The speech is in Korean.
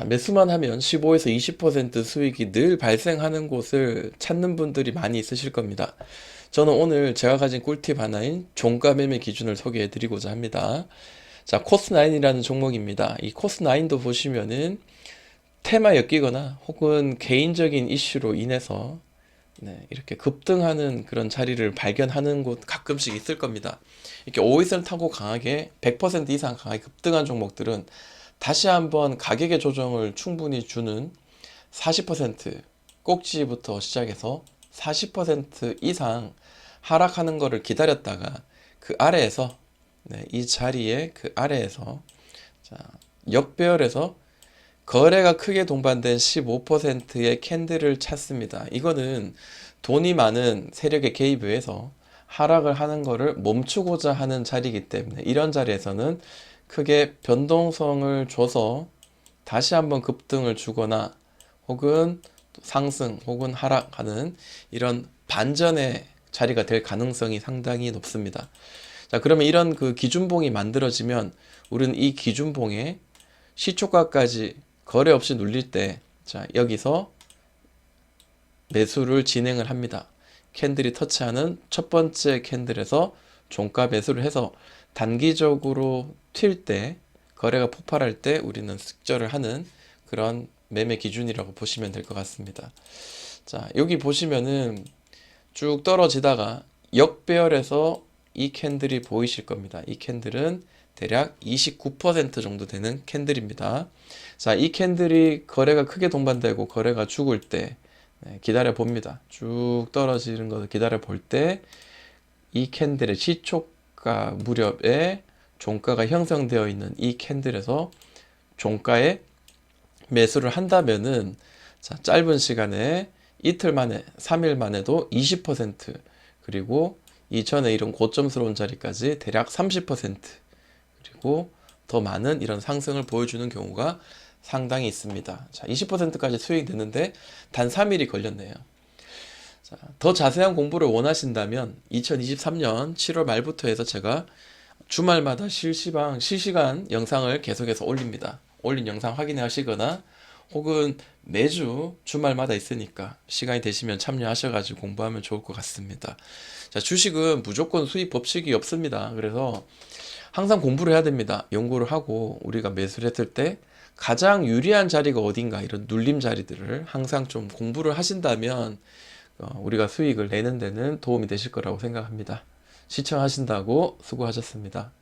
자, 매수만 하면 15에서 20% 수익이 늘 발생하는 곳을 찾는 분들이 많이 있으실 겁니다. 저는 오늘 제가 가진 꿀팁 하나인 종가 매매 기준을 소개해 드리고자 합니다. 자, 코스9이라는 종목입니다. 이 코스9도 보시면은 테마 엮이거나 혹은 개인적인 이슈로 인해서 네, 이렇게 급등하는 그런 자리를 발견하는 곳 가끔씩 있을 겁니다. 이렇게 5일선 타고 강하게 100% 이상 강하게 급등한 종목들은 다시 한번 가격의 조정을 충분히 주는 40% 꼭지부터 시작해서 40% 이상 하락하는 거를 기다렸다가 그 아래에서 네, 이 자리에 그 아래에서 자, 역배열에서 거래가 크게 동반된 15%의 캔들을 찾습니다. 이거는 돈이 많은 세력의 개입에 의해서 하락을 하는 거를 멈추고자 하는 자리이기 때문에 이런 자리에서는 크게 변동성을 줘서 다시 한번 급등을 주거나 혹은 상승 혹은 하락하는 이런 반전의 자리가 될 가능성이 상당히 높습니다. 자, 그러면 이런 그 기준봉이 만들어지면 우리는 이 기준봉에 시초가까지 거래 없이 눌릴 때, 자, 여기서 매수를 진행을 합니다. 캔들이 터치하는 첫 번째 캔들에서 종가 매수를 해서 단기적으로 튈 때, 거래가 폭발할 때 우리는 습절을 하는 그런 매매 기준이라고 보시면 될 것 같습니다. 자, 여기 보시면은 쭉 떨어지다가 역배열에서 이 캔들이 보이실 겁니다. 이 캔들은 대략 29% 정도 되는 캔들입니다. 자, 이 캔들이 거래가 크게 동반되고 거래가 죽을 때 네, 기다려 봅니다. 쭉 떨어지는 것을 기다려 볼 때 이 캔들의 시초 가 무렵에 종가가 형성되어 있는 이 캔들에서 종가에 매수를 한다면은 자, 짧은 시간에 이틀 만에, 3일 만에도 20% 그리고 이전에 이런 고점스러운 자리까지 대략 30% 그리고 더 많은 이런 상승을 보여주는 경우가 상당히 있습니다. 자, 20%까지 수익이 되는데 단 3일이 걸렸네요. 자, 더 자세한 공부를 원하신다면 2023년 7월 말부터 해서 제가 주말마다 실시방, 실시간 영상을 계속해서 올립니다. 올린 영상 확인해 하시거나 혹은 매주 주말마다 있으니까 시간이 되시면 참여하셔가지고 공부하면 좋을 것 같습니다. 자, 주식은 무조건 수익 법칙이 없습니다. 그래서 항상 공부를 해야 됩니다. 연구를 하고 우리가 매수를 했을 때 가장 유리한 자리가 어딘가 이런 눌림 자리들을 항상 좀 공부를 하신다면 어, 우리가 수익을 내는 데는 도움이 되실 거라고 생각합니다. 시청하신다고 수고하셨습니다.